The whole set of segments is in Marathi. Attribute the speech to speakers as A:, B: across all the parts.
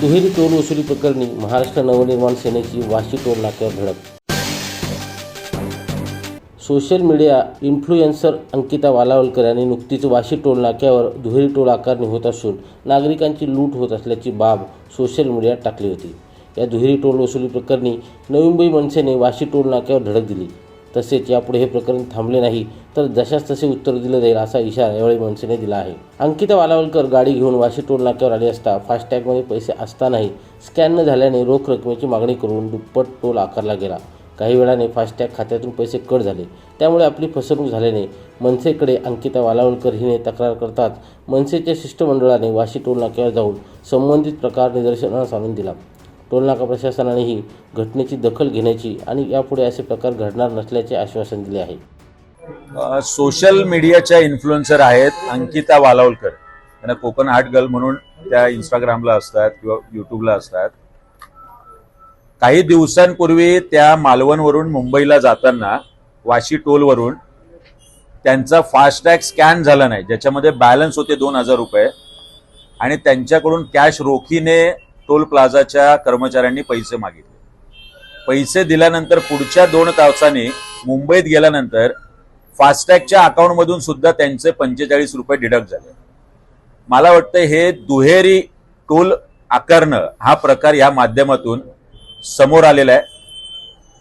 A: दुहेरी टोल वसुली प्रकरणी महाराष्ट्र नवनिर्माण सेनेची वाशी टोल नाक्यावर धडक. Social media influencer Ankita Walawalkar यांनी नुकतीच वाशी टोल नाक्यावर दुहेरी टोल आकारणी होत असून नागरिकांची लूट होत असल्याची बाब सोशल मीडियात टाकली होती. या दुहेरी टोल वसुली प्रकरणी नवी मुंबई मनसेने वाशी टोल नाक्यावर धडक दिली. तसेच यापुढे हे प्रकरण थांबले नाही तर जशास तसे उत्तर दिलं जाईल असा इशारा यावेळी मनसेने दिला आहे. अंकिता वालावलकर गाडी घेऊन वाशी टोल नाक्यावर आली असता फास्टॅगमध्ये पैसे असतानाही स्कॅन न झाल्याने रोख रकमेची मागणी करून दुप्पट टोल आकारला गेला. काही वेळाने फास्टॅग खात्यातून पैसे कट झाले. त्यामुळे आपली फसवणूक झाल्याने मनसेकडे अंकिता वालावलकर हिने तक्रार करतात मनसेच्या शिष्टमंडळाने वाशी टोल नाक्यावर जाऊन संबंधित प्रकार निदर्शनास आणून दिला. टोलनाका प्रशासनानेही घटनेची दखल घेण्याची आणि यापुढे असे प्रकार घडणार नसल्याचे आश्वासन दिले आहे.
B: सोशल मीडियाच्या इन्फ्लुएन्सर आहेत अंकिता वालावलकर. त्यांना कोकण आर्ट गर्ल म्हणून त्या इंस्टाग्रामला असतात किंवा युट्यूबला असतात. काही दिवसांपूर्वी त्या मालवणवरून मुंबईला जाताना वाशी टोलवरून त्यांचा फास्टॅग स्कॅन झाला नाही. ज्याच्यामध्ये बॅलन्स होते दोन हजार रुपये. आणि त्यांच्याकडून कॅश रोखीने टोल प्लाझाच्या कर्मचाऱ्यांनी पैसे मागितले. पैसे दिल्यानंतर पुढच्या दोन तासांनी मुंबईत गेल्यानंतर फास्टॅगच्या अकाउंटमधून सुद्धा त्यांचे पंचेचाळीस रुपये डिडक्ट झाले. मला वाटतं हे दुहेरी टोल आकारणं हा प्रकार या माध्यमातून समोर आलेला आहे.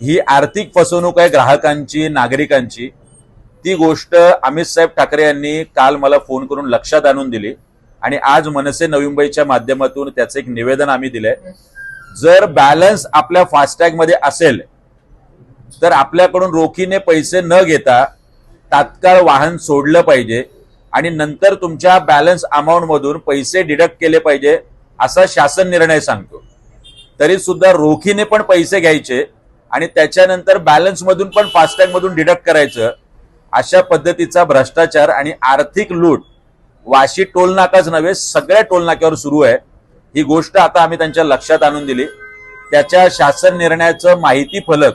B: ही आर्थिक फसवणूक आहे ग्राहकांची नागरिकांची. ती गोष्ट अमित साहेब ठाकरे यांनी काल मला फोन करून लक्षात आणून दिली. आणि आज मनसे नवी मुंबईच्या माध्यमातून त्याचं एक निवेदन आम्ही दिलंय. जर बॅलन्स आपल्या फास्टॅगमध्ये असेल तर आपल्याकडून रोखीने पैसे न घेता तात्काळ वाहन सोडलं पाहिजे आणि नंतर तुमच्या बॅलन्स अमाऊंट मधून पैसे डिडक्ट केले पाहिजे असा शासन निर्णय सांगतो. तरी सुद्धा रोखीने पण पैसे घ्यायचे आणि त्याच्यानंतर बॅलन्स मधून पण फास्टॅग मधून डिडक्ट करायचं अशा पद्धतीचा भ्रष्टाचार आणि आर्थिक लूट वाशी टोलनाकाच नव्हे सगळ्या टोलनाक्यावर सुरू आहे. ही गोष्ट आता आम्ही त्यांच्या लक्षात आणून दिली. त्याच्या शासन निर्णयाचं माहिती फलक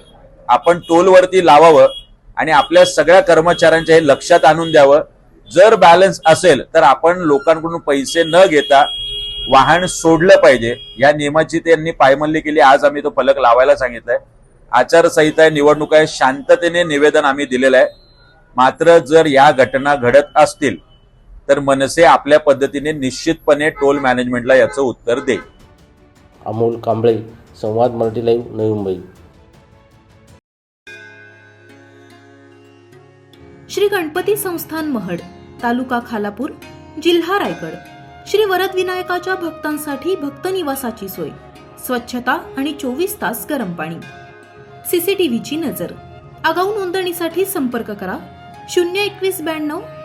B: आपण टोलवरती लावावं आणि आपल्या सगळ्या कर्मचाऱ्यांच्या हे लक्षात आणून द्यावं. जर बॅलन्स असेल तर आपण लोकांकडून पैसे न घेता वाहन सोडलं पाहिजे. या नियमाची त्यांनी पायमल्ली केली. आज आम्ही तो फलक लावायला सांगितलाय. आचारसंहिता आहे निवडणूक आहे शांततेने निवेदन आम्ही दिलेलं आहे. मात्र जर या घटना घडत असतील तर मनसे आपल्या पद्धतीने निश्चितपणे टोल मॅनेजमेंटला याचं उत्तर देईल
A: अमोल कांबळे संवाद मराठी लाईव्ह नवी मुंबई.
C: श्री गणपती संस्थान महड तालुका खालापूर जिल्हा रायगड. श्री वरद विनायकाच्या भक्तांसाठी भक्त निवासाची सोय स्वच्छता आणि चोवीस तास गरम पाणी. सीसीटीव्हीची नजर. आगाऊ नोंदणीसाठी संपर्क करा शून्य एकवीस ब्याण्णव